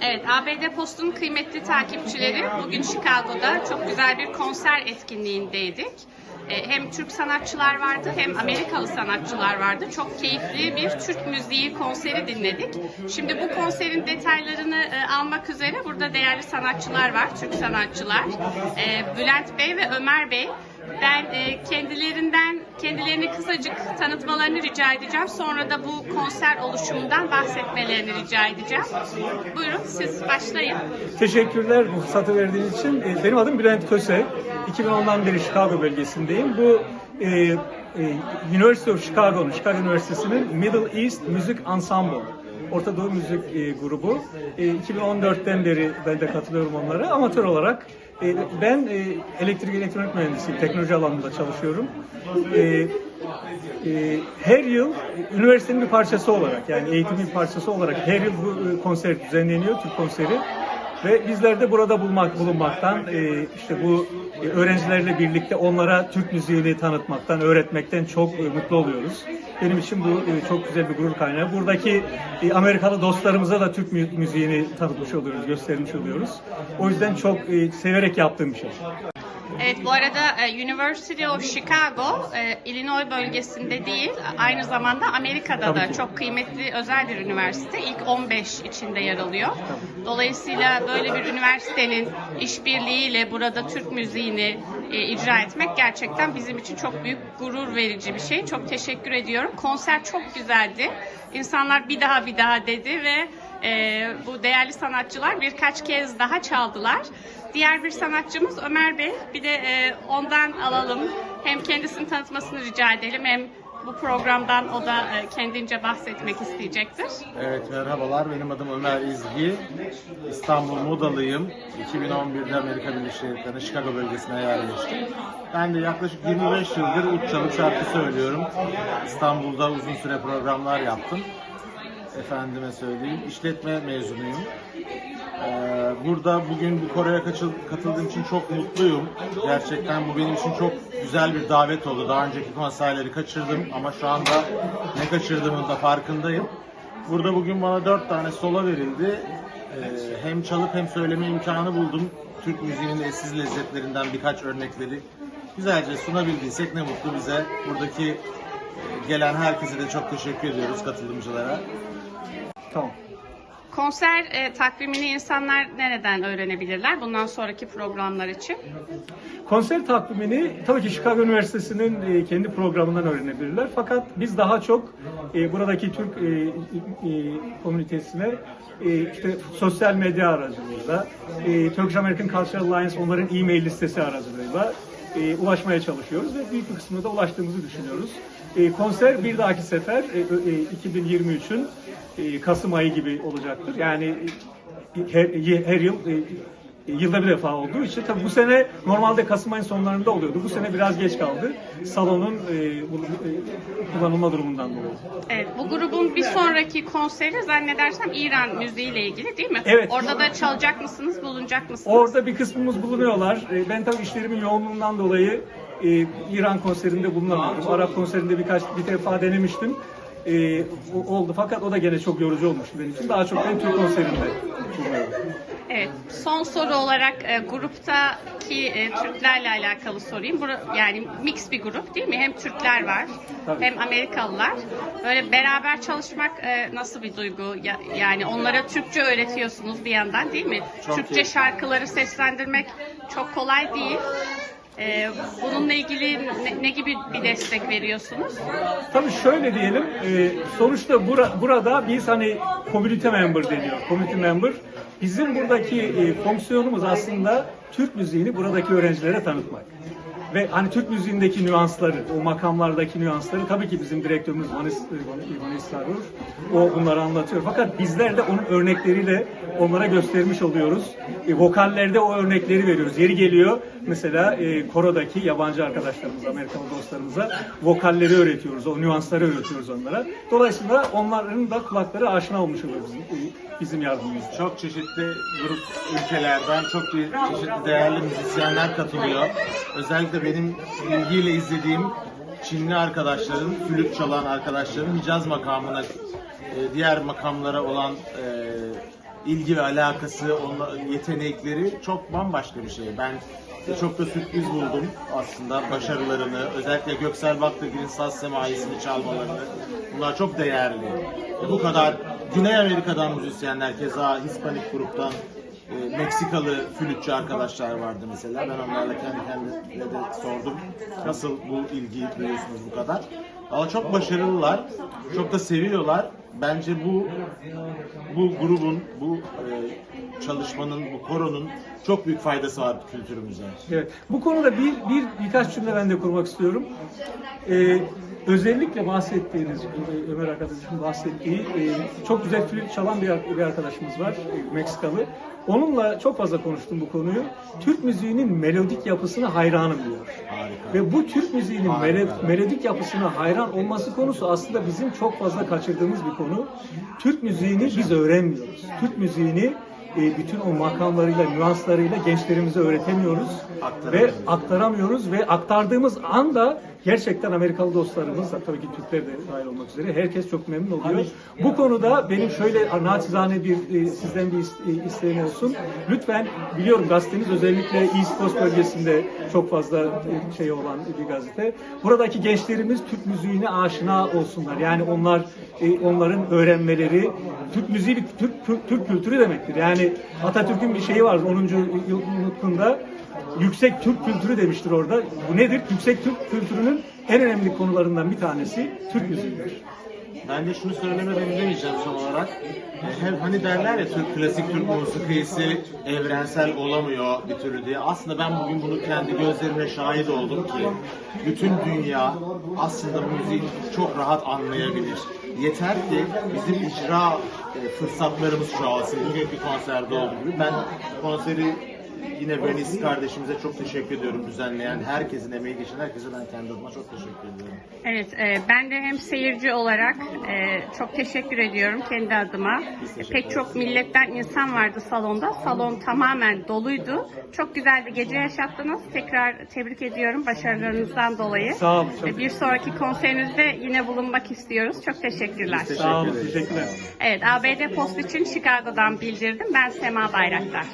Evet, ABD Post'un kıymetli takipçileri bugün Chicago'da çok güzel bir konser etkinliğindeydik. Ee, Hem Türk sanatçılar vardı hem Amerikalı sanatçılar vardı. Çok keyifli bir Türk müziği konseri dinledik. Şimdi bu konserin detaylarını e, almak üzere burada değerli sanatçılar var, Türk sanatçılar. Ee, Bülent Bey ve Ömer Bey. Ben e, kendilerinden kendilerini kısacık tanıtmalarını rica edeceğim. Sonra da bu konser oluşumundan bahsetmelerini rica edeceğim. Buyurun siz başlayın. Teşekkürler bu fırsatı verdiğiniz için. Ee, Benim adım Bülent Köse. 2010'dan beri Chicago bölgesindeyim. Bu e, e, University of Chicago'nun, Chicago Üniversitesi'nin Middle East Music Ensemble. Orta Doğu Müzik e, grubu. E, 2014'ten beri ben de katılıyorum onlara. Amatör olarak e, ben e, elektrik elektronik mühendisiyim. Teknoloji alanında çalışıyorum. E, her yıl üniversitenin bir parçası olarak yani eğitimin parçası olarak her yıl bu konser düzenleniyor, Türk konseri. Ve bizler de burada bulmak, bulunmaktan, e, işte bu e, öğrencilerle birlikte onlara Türk müziğini tanıtmaktan, öğretmekten çok e, mutlu oluyoruz. Benim için bu e, çok güzel bir gurur kaynağı. Buradaki e, Amerikalı dostlarımıza da Türk mü- müziğini tanıtmış oluyoruz, göstermiş oluyoruz. O yüzden çok e, severek yaptığım bir şey. Evet bu arada e, University of Chicago e, Illinois bölgesinde değil aynı zamanda Amerika'da Tabii da ki. çok kıymetli özel bir üniversite. İlk 15 içinde yer alıyor. Dolayısıyla böyle bir üniversitenin işbirliğiyle burada Türk müziğini e, icra etmek gerçekten bizim için çok büyük gurur verici bir şey. Çok teşekkür ediyorum. Konser çok güzeldi. İnsanlar bir daha bir daha dedi ve e, bu değerli sanatçılar birkaç kez daha çaldılar. Diğer bir sanatçımız Ömer Bey. Bir de e, ondan alalım. Hem kendisini tanıtmasını rica edelim hem bu programdan o da e, kendince bahsetmek isteyecektir. Evet merhabalar benim adım Ömer İzgi. İstanbul Modalıyım. 2011'de Amerika Birleşik Devletleri'nin Chicago bölgesine yerleştim. Ben de yaklaşık 25 yıldır uç çalıp şarkı söylüyorum. İstanbul'da uzun süre programlar yaptım. Efendime söyleyeyim. işletme mezunuyum. Ee, burada bugün bu Kore'ye katıldığım için çok mutluyum. Gerçekten bu benim için çok güzel bir davet oldu. Daha önceki konserleri kaçırdım ama şu anda ne kaçırdığımın da farkındayım. Burada bugün bana dört tane solo verildi. Ee, hem çalıp hem söyleme imkanı buldum. Türk müziğinin eşsiz lezzetlerinden birkaç örnekleri güzelce sunabildiysek ne mutlu bize. Buradaki e, gelen herkese de çok teşekkür ediyoruz katılımcılara. Tamam. Konser e, takvimini insanlar nereden öğrenebilirler bundan sonraki programlar için? Konser takvimini tabii ki Chicago Üniversitesi'nin e, kendi programından öğrenebilirler. Fakat biz daha çok e, buradaki Türk e, e, komünitesine e, işte sosyal medya aracılığıyla, e, Turkish American Cultural Alliance onların e-mail listesi aracılığıyla e, ulaşmaya çalışıyoruz ve büyük bir kısmına da ulaştığımızı düşünüyoruz. E, konser bir dahaki sefer e, e, 2023'ün e, Kasım ayı gibi olacaktır. Yani e, her, her yıl e, yılda bir defa olduğu için tabii bu sene normalde Kasım ayın sonlarında oluyordu. Bu sene biraz geç kaldı. Salonun e, bu- e, kullanılma durumundan dolayı. Evet, bu grubun bir sonraki konseri zannedersem İran müziğiyle ilgili değil mi? Evet. Orada da çalacak mısınız, bulunacak mısınız? Orada bir kısmımız bulunuyorlar. E, Ben tabii işlerimin yoğunluğundan dolayı e, İran konserinde bulunamadım. Arap konserinde birkaç bir defa denemiştim. E, o- oldu fakat o da gene çok yorucu olmuştu benim için. Daha çok ben Türk konserinde bulunuyorum. Evet, son soru olarak e, gruptaki e, Türklerle alakalı sorayım. Bura, yani mix bir grup değil mi? Hem Türkler var, Tabii. hem Amerikalılar. Böyle beraber çalışmak e, nasıl bir duygu? Ya- yani onlara Türkçe öğretiyorsunuz bir yandan değil mi? Çok Türkçe iyi. şarkıları seslendirmek çok kolay değil. E, bununla ilgili ne, ne gibi bir destek veriyorsunuz? Tabii şöyle diyelim, e, sonuçta bura- burada biz hani community member deniyor. Community member. Bizim buradaki e, fonksiyonumuz aslında Türk müziğini buradaki öğrencilere tanıtmak. Ve hani Türk müziğindeki nüansları, o makamlardaki nüansları tabii ki bizim direktörümüz Vanis, Vanis, Vanis Sarur, o bunları anlatıyor. Fakat bizler de onun örnekleriyle onlara göstermiş oluyoruz. E, vokallerde o örnekleri veriyoruz. Yeri geliyor mesela e, korodaki yabancı arkadaşlarımız, Amerikalı dostlarımıza vokalleri öğretiyoruz, o nüansları öğretiyoruz onlara. Dolayısıyla onların da kulakları aşina olmuş oluyor bizim, e, bizim yardımımızla. Çok çeşitli grup ülkelerden çok çeşitli değerli müzisyenler katılıyor. Özellikle benim ilgiyle izlediğim Çinli arkadaşlarım, flüt çalan arkadaşlarım Hicaz makamına, e, diğer makamlara olan e, ilgi ve alakası, yetenekleri çok bambaşka bir şey. Ben çok da sürpriz buldum aslında başarılarını. Özellikle Göksel Baktırgil'in saz semaisini çalmalarını. Bunlar çok değerli. E, bu kadar Güney Amerika'dan müzisyenler, keza Hispanik gruptan e, Meksikalı flütçü arkadaşlar vardı mesela. Ben onlarla kendi kendime de sordum. Nasıl bu ilgi duyuyorsunuz bu kadar? Ama çok başarılılar. Çok da seviyorlar. Bence bu bu grubun, bu e, çalışmanın, bu koronun çok büyük faydası var kültürümüze. Evet. Bu konuda bir, bir birkaç cümle ben de kurmak istiyorum. Ee, özellikle bahsettiğiniz, Ömer arkadaşımın bahsettiği e, çok güzel flüt çalan bir, bir arkadaşımız var, Meksikalı. Onunla çok fazla konuştum bu konuyu. Türk müziğinin melodik yapısına hayranım diyor. Harika. Ve bu Türk müziğinin melo- melodik yapısına hayran olması konusu aslında bizim çok fazla kaçırdığımız bir konu. Türk müziğini biz öğrenmiyoruz. Türk müziğini e, bütün o makamlarıyla, nüanslarıyla gençlerimize öğretemiyoruz ve Aktaramıyoruz. aktaramıyoruz ve aktardığımız anda gerçekten Amerikalı dostlarımız, tabii ki Türkler de dahil olmak üzere herkes çok memnun oluyor. Bu konuda benim şöyle naçizane bir e, sizden bir e, isteğim olsun. Lütfen biliyorum gazeteniz özellikle East Coast bölgesinde çok fazla e, şey olan bir gazete. Buradaki gençlerimiz Türk müziğine aşina olsunlar. Yani onlar e, onların öğrenmeleri Türk müziği bir Türk, Türk, Türk kültürü demektir. Yani Atatürk'ün bir şeyi var 10. yıl yılında yüksek Türk kültürü demiştir orada. Bu nedir? Yüksek Türk kültürünün en önemli konularından bir tanesi Türk müziğidir. Ben de şunu söylemeden edemeyeceğim son olarak. E, Hem hani derler ya Türk klasik Türk musikisi evrensel olamıyor bir türlü diye. Aslında ben bugün bunu kendi gözlerimle şahit oldum ki bütün dünya aslında müziği çok rahat anlayabilir. Yeter ki bizim icra e, fırsatlarımız çoğalsın. Bugünkü konserde olduğu gibi. Ben konseri yine Venice kardeşimize çok teşekkür ediyorum düzenleyen herkesin emeği geçen herkese ben kendi adıma çok teşekkür ediyorum. Evet, e, ben de hem seyirci olarak e, çok teşekkür ediyorum kendi adıma. E, pek çok milletten insan vardı salonda. Salon tamamen doluydu. Çok güzel bir gece yaşattınız. Tekrar tebrik ediyorum başarılarınızdan dolayı. Sağ olun. Çok E, bir sonraki konserinizde yine bulunmak istiyoruz. Çok teşekkürler. Teşekkür Sağ olun. Teşekkürler. Evet, ABD Post için Chicago'dan bildirdim. Ben Sema Bayraktar.